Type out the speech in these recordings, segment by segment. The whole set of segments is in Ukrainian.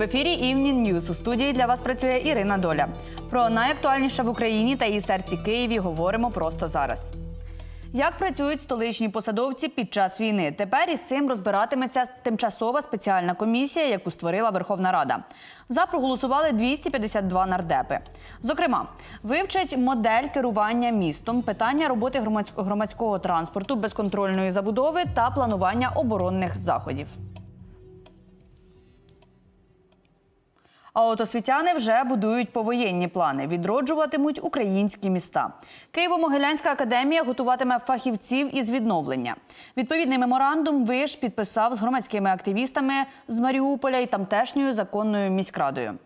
В ефірі Evening News. у студії для вас працює Ірина Доля. Про найактуальніше в Україні та її серці Києві говоримо просто зараз. Як працюють столичні посадовці під час війни? Тепер із цим розбиратиметься тимчасова спеціальна комісія, яку створила Верховна Рада. За проголосували 252 нардепи. Зокрема, вивчать модель керування містом, питання роботи громадсь- громадського транспорту, безконтрольної забудови та планування оборонних заходів. А от освітяни вже будують повоєнні плани, відроджуватимуть українські міста. Києво-Могилянська академія готуватиме фахівців із відновлення. Відповідний меморандум виш підписав з громадськими активістами з Маріуполя і тамтешньою законною міськрадою.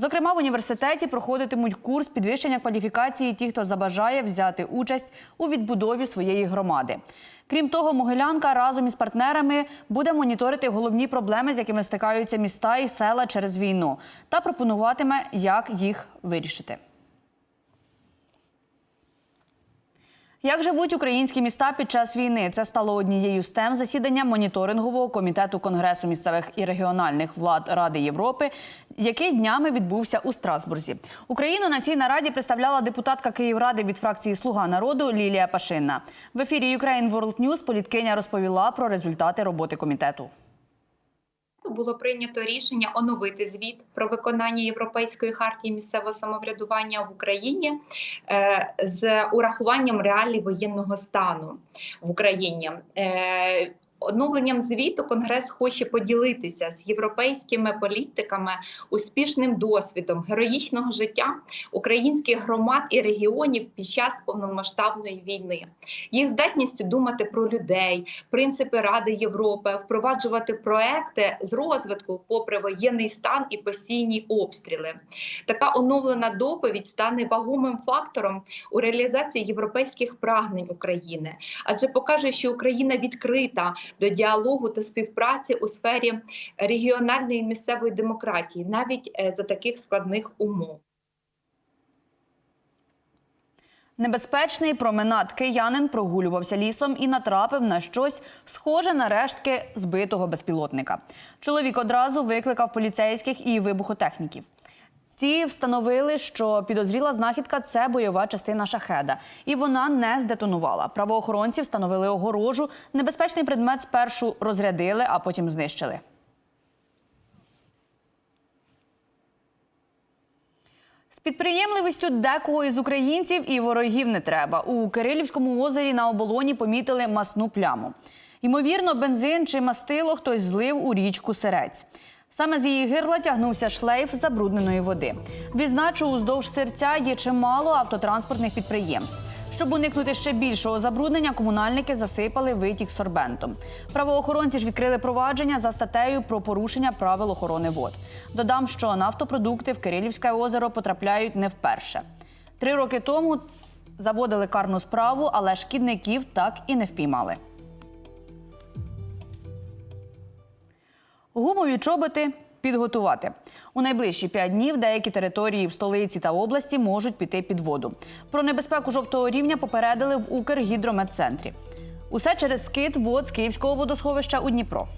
Зокрема, в університеті проходитимуть курс підвищення кваліфікації ті, хто забажає взяти участь у відбудові своєї громади. Крім того, Могилянка разом із партнерами буде моніторити головні проблеми, з якими стикаються міста і села через війну, та пропонуватиме, як їх вирішити. Як живуть українські міста під час війни? Це стало однією з тем засідання моніторингового комітету Конгресу місцевих і регіональних влад Ради Європи, який днями відбувся у Страсбурзі. Україну на цій нараді представляла депутатка Київради від фракції Слуга народу Лілія Пашинна. В ефірі Ukraine World News політкиня розповіла про результати роботи комітету. Було прийнято рішення оновити звіт про виконання Європейської хартії місцевого самоврядування в Україні е, з урахуванням реалій воєнного стану в Україні. Оновленням звіту Конгрес хоче поділитися з європейськими політиками успішним досвідом героїчного життя українських громад і регіонів під час повномасштабної війни, їх здатністю думати про людей, принципи Ради Європи, впроваджувати проекти з розвитку, попри воєнний стан і постійні обстріли. Така оновлена доповідь стане вагомим фактором у реалізації європейських прагнень України, адже покаже, що Україна відкрита до діалогу та співпраці у сфері регіональної і місцевої демократії, навіть е, за таких складних умов. Небезпечний променад киянин прогулювався лісом і натрапив на щось схоже на рештки збитого безпілотника. Чоловік одразу викликав поліцейських і вибухотехніків. Ці встановили, що підозріла знахідка це бойова частина шахеда, і вона не здетонувала. Правоохоронці встановили огорожу. Небезпечний предмет спершу розрядили, а потім знищили. З підприємливістю декого із українців і ворогів не треба. У Кирилівському озері на оболоні помітили масну пляму. Ймовірно, бензин чи мастило хтось злив у річку Серець. Саме з її гирла тягнувся шлейф забрудненої води. Відзначу, уздовж серця є чимало автотранспортних підприємств. Щоб уникнути ще більшого забруднення, комунальники засипали витік сорбентом. Правоохоронці ж відкрили провадження за статтею про порушення правил охорони вод. Додам, що нафтопродукти в Кирилівське озеро потрапляють не вперше. Три роки тому заводили карну справу, але шкідників так і не впіймали. Гумові чоботи підготувати. У найближчі п'ять днів деякі території в столиці та області можуть піти під воду. Про небезпеку жовтого рівня попередили в Укргідрометцентрі. Усе через скид вод з Київського водосховища у Дніпро.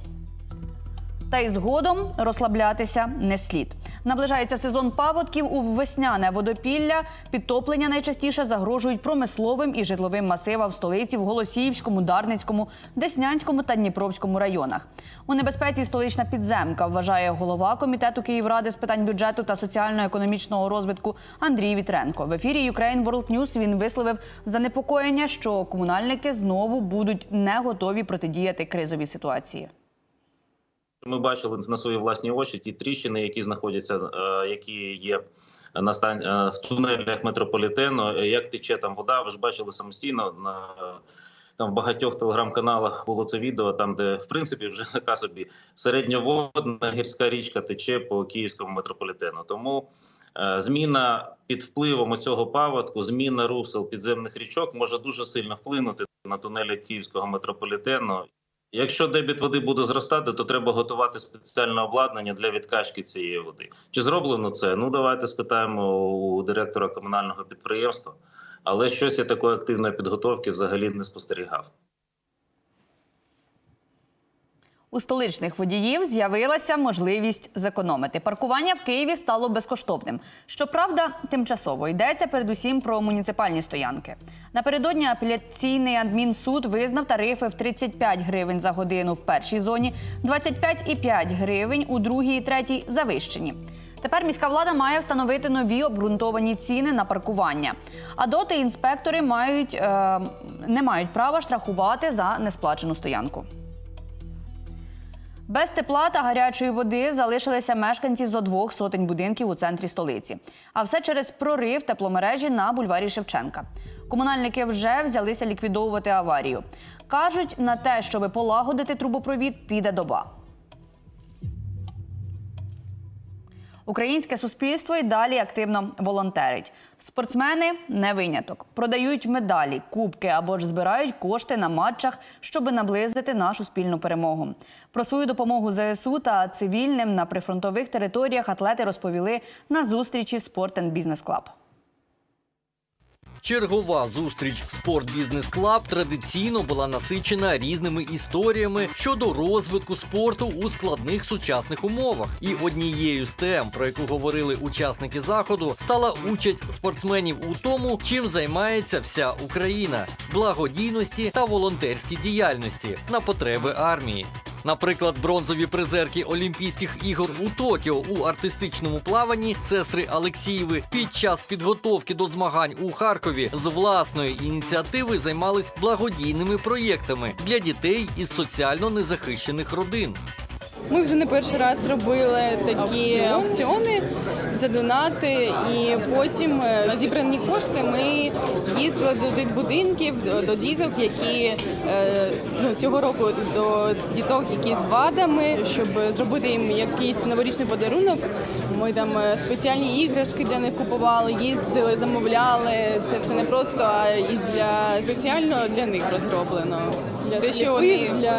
Та й згодом розслаблятися не слід. Наближається сезон паводків у весняне водопілля. Підтоплення найчастіше загрожують промисловим і житловим масивам в столиці в Голосіївському, Дарницькому, Деснянському та Дніпровському районах. У небезпеці столична підземка, вважає голова комітету Київради з питань бюджету та соціально-економічного розвитку Андрій Вітренко. В ефірі Ukraine World News він висловив занепокоєння, що комунальники знову будуть не готові протидіяти кризовій ситуації. Ми бачили на свої власні очі ті тріщини, які знаходяться, е, які є на стан е, в тунелях метрополітену. Як тече там вода? Ви ж бачили самостійно на там в багатьох телеграм-каналах було це відео, там де в принципі вже така собі середньоводна гірська річка тече по київському метрополітену. Тому е, зміна під впливом цього паводку, зміна русел підземних річок може дуже сильно вплинути на тунелі київського метрополітену. Якщо дебіт води буде зростати, то треба готувати спеціальне обладнання для відкачки цієї води. Чи зроблено це? Ну давайте спитаємо у директора комунального підприємства. Але щось я такої активної підготовки взагалі не спостерігав. У столичних водіїв з'явилася можливість зекономити. Паркування в Києві стало безкоштовним. Щоправда, тимчасово йдеться передусім про муніципальні стоянки. Напередодні апеляційний адмінсуд визнав тарифи в 35 гривень за годину в першій зоні, 25,5 гривень у другій і третій завищені. Тепер міська влада має встановити нові обґрунтовані ціни на паркування. А доти інспектори мають, е, не мають права штрафувати за несплачену стоянку. Без тепла та гарячої води залишилися мешканці зо двох сотень будинків у центрі столиці. А все через прорив тепломережі на бульварі Шевченка. Комунальники вже взялися ліквідовувати аварію. Кажуть, на те, щоби полагодити трубопровід, піде доба. Українське суспільство й далі активно волонтерить. Спортсмени не виняток. Продають медалі, кубки або ж збирають кошти на матчах, щоб наблизити нашу спільну перемогу. Про свою допомогу ЗСУ та цивільним на прифронтових територіях атлети розповіли на зустрічі and Business Club. Чергова зустріч Спорт Бізнес Клаб традиційно була насичена різними історіями щодо розвитку спорту у складних сучасних умовах. І однією з тем, про яку говорили учасники заходу, стала участь спортсменів у тому, чим займається вся Україна благодійності та волонтерській діяльності на потреби армії. Наприклад, бронзові призерки Олімпійських ігор у Токіо у артистичному плаванні сестри Алексієви під час підготовки до змагань у Харкові з власної ініціативи займались благодійними проєктами для дітей із соціально незахищених родин. Ми вже не перший раз робили такі аукціони за донати, і потім е, зібрані кошти ми їздили до тих будинків, до, діток, які е, ну, цього року до діток, які з вадами, щоб зробити їм якийсь новорічний подарунок. Ми там е, спеціальні іграшки для них купували, їздили, замовляли. Це все не просто, а і для спеціально для них розроблено. Все, що вони для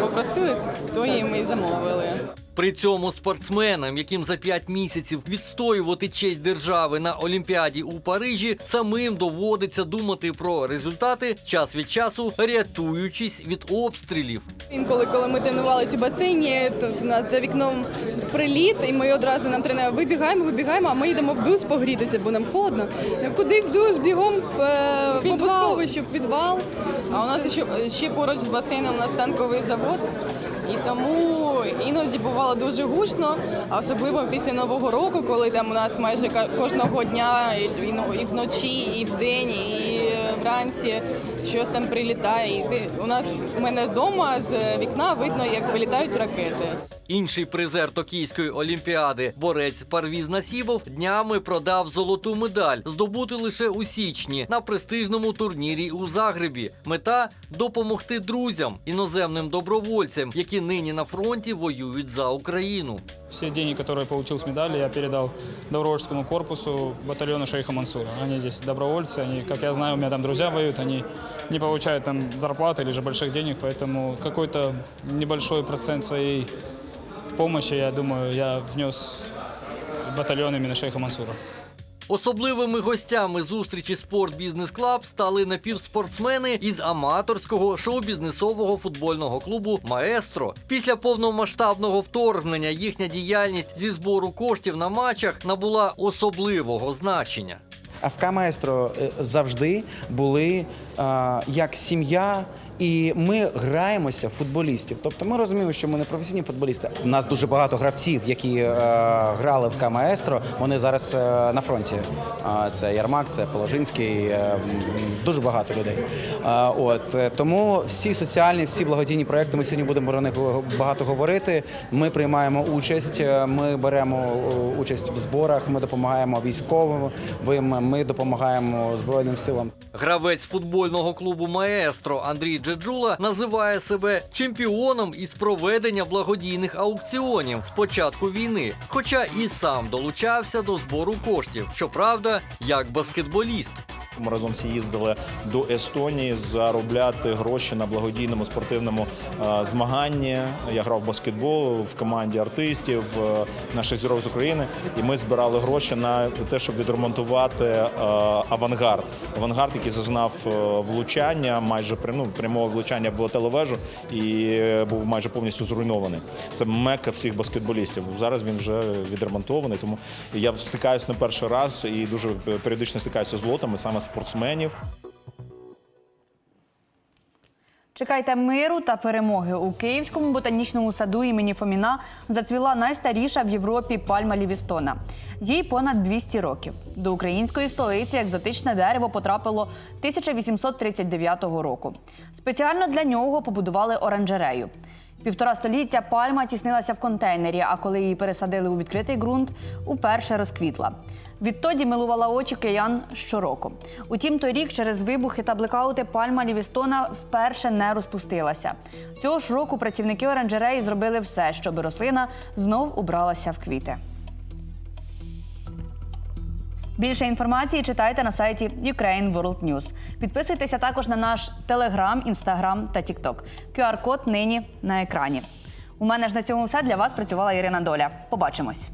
попросили, то їм і замовили. При цьому спортсменам, яким за 5 місяців відстоювати честь держави на Олімпіаді у Парижі, самим доводиться думати про результати час від часу, рятуючись від обстрілів. Інколи, коли ми тренувалися у басейні, то у нас за вікном приліт, і ми одразу нам тренер вибігаємо, вибігаємо, а ми йдемо в душ погрітися, бо нам холодно. Ну, Куди в душ? Бігом в е, в в підвал. А у нас ще, ще поруч з басейном у нас танковий завод. І тому іноді бувало дуже гучно, особливо після нового року, коли там у нас майже кожного дня ну, і вночі, і вдень, і вранці щось там прилітає. І у нас у мене вдома з вікна видно, як вилітають ракети. Інший призер Токійської олімпіади, борець Парвіз Насібов, днями продав золоту медаль, здобуту лише у січні на престижному турнірі у Загребі. Мета допомогти друзям, іноземним добровольцям, які нині на фронті воюють за Україну. Все деньги, которые я получил с медали, я передал добровольческому корпусу батальона шейха Мансура. Они здесь добровольцы, они, как я знаю, у меня там друзья воюют, они не получают там зарплаты или же больших денег, поэтому какой-то небольшой процент своей помощи, я думаю, я внес в батальон именно шейха Мансура. Особливими гостями зустрічі Спорт Бізнес Клаб стали напівспортсмени із аматорського шоу-бізнесового футбольного клубу Маестро. Після повномасштабного вторгнення їхня діяльність зі збору коштів на матчах набула особливого значення. ФК Маестро завжди були як сім'я. І ми граємося футболістів. Тобто ми розуміємо, що ми не професійні футболісти. У нас дуже багато гравців, які е, грали в Камаестро. Вони зараз е, на фронті. Це Ярмак, це Положинський, е, дуже багато людей. От тому всі соціальні, всі благодійні проекти. Ми сьогодні будемо про них багато говорити. Ми приймаємо участь. Ми беремо участь в зборах. Ми допомагаємо військовим. Ми допомагаємо збройним силам. Гравець футбольного клубу Маестро Андрій Джеджула називає себе чемпіоном із проведення благодійних аукціонів з початку війни, хоча і сам долучався до збору коштів. Щоправда, як баскетболіст. Ми разом всі їздили до Естонії заробляти гроші на благодійному спортивному е, змаганні. Я грав в баскетбол в команді артистів е, наших зірок з України, і ми збирали гроші на те, щоб відремонтувати е, авангард. Авангард, який зазнав влучання, майже ну, прямого влучання в телевежу і був майже повністю зруйнований. Це мека всіх баскетболістів. Зараз він вже відремонтований. Тому я стикаюся не перший раз і дуже періодично стикаюся з лотами саме спортсменів. Чекайте миру та перемоги у Київському ботанічному саду імені Фоміна зацвіла найстаріша в Європі пальма Лівістона. Їй понад 200 років. До української столиці екзотичне дерево потрапило 1839 року. Спеціально для нього побудували оранжерею. Півтора століття пальма тіснилася в контейнері, а коли її пересадили у відкритий ґрунт, уперше розквітла. Відтоді милувала очі киян щороку. Утім, торік через вибухи та блекаути пальма Лівістона вперше не розпустилася. Цього ж року працівники оранжереї зробили все, щоб рослина знов убралася в квіти. Більше інформації читайте на сайті Ukraine World News. Підписуйтеся також на наш Телеграм, Інстаграм та Тікток. QR-код нині на екрані. У мене ж на цьому все для вас працювала Ірина Доля. Побачимось.